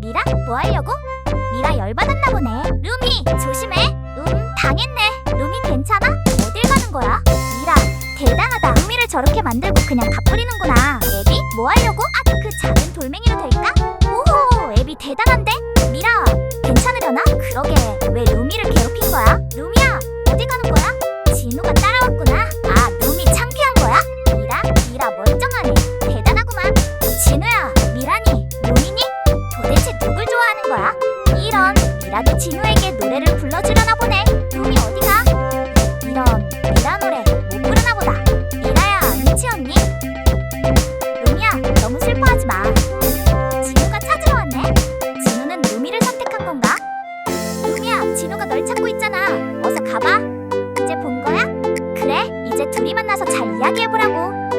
미라? 뭐 하려고? 미라 열받았나 보네. 루미, 조심해. 음, 당했네. 루미 괜찮아? 어딜 가는 거야? 미라, 대단하다. 루미를 저렇게 만들고 그냥 다 뿌리는구나. 애비, 뭐 하려고? 아, 그 작은 돌멩이로 될까? 오호, 애비 대단한데? 미라, 괜찮으려나? 그러게, 왜 루미를 괴롭힌 거야? 루미야, 어디 가는 거야? 진우가 따라왔구나. 아, 루미 창피한 거야? 미라, 미라 멀쩡하네. 대단하구만. 진우야, 미라도 진우에게 노래를 불러주려나 보네. 용이 어디가? 이런 미라 노래 못 부르나 보다. 미라야, 미치 언니. 루미야, 너무 슬퍼하지 마. 진우가 찾으러 왔네. 진우는 루미를 선택한 건가? 루미야, 진우가 널 찾고 있잖아. 어서 가봐. 이제 본 거야? 그래, 이제 둘이 만나서 잘 이야기해보라고.